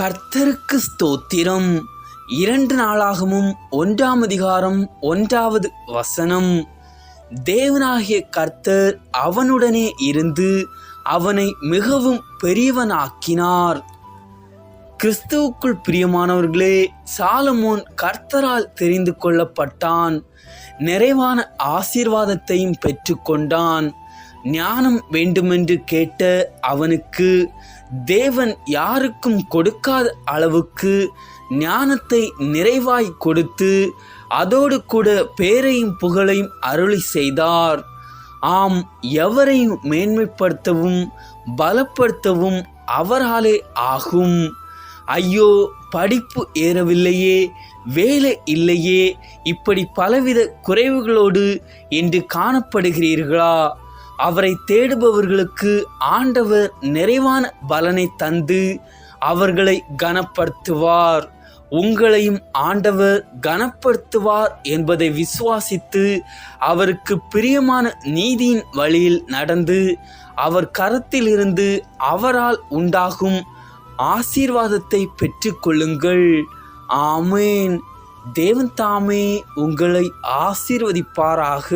கர்த்தருக்கு ஸ்தோத்திரம். இரண்டு நாளாகவும் ஒன்றாம் அதிகாரம் ஒன்றாவது வசனம். தேவனாகிய கர்த்தர் அவனுடனே இருந்து அவனை மிகவும் பெரியவனாக்கினார். கிறிஸ்துவுக்குள் பிரியமானவர்களே சாலமோன் கர்த்தரால் தெரிந்து கொள்ளப்பட்டான். நிறைவான ஆசீர்வாதத்தையும் பெற்றுக்கொண்டான். ஞானம் வேண்டுமென்று கேட்ட அவனுக்கு தேவன் யாருக்கும் கொடுக்காத அளவுக்கு ஞானத்தை நிறைவாய் கொடுத்து அதோடு கூட பேரையும் புகழையும் அருளி செய்தார். ஆம் எவரையும் மேன்மைப்படுத்தவும் பலப்படுத்தவும் அவராலே ஆகும். ஐயோ படிப்பு ஏறவில்லையே வேலை இல்லையே இப்படி பலவித குறைவுகளோடு என்று காணப்படுகிறீர்களா? அவரை தேடுபவர்களுக்கு ஆண்டவர் நிறைவான பலனை தந்து அவர்களை கனப்படுத்துவார். உங்களையும் ஆண்டவர் கனப்படுத்துவார் என்பதை விசுவாசித்து அவருக்கு பிரியமான நீதியின் வழியில் நடந்து அவர் கரத்திலிருந்து அவரால் உண்டாகும் ஆசீர்வாதத்தை பெற்றுக்கொள்ளுங்கள். ஆமேன். தேவன் தாமே உங்களை ஆசீர்வதிப்பாராக.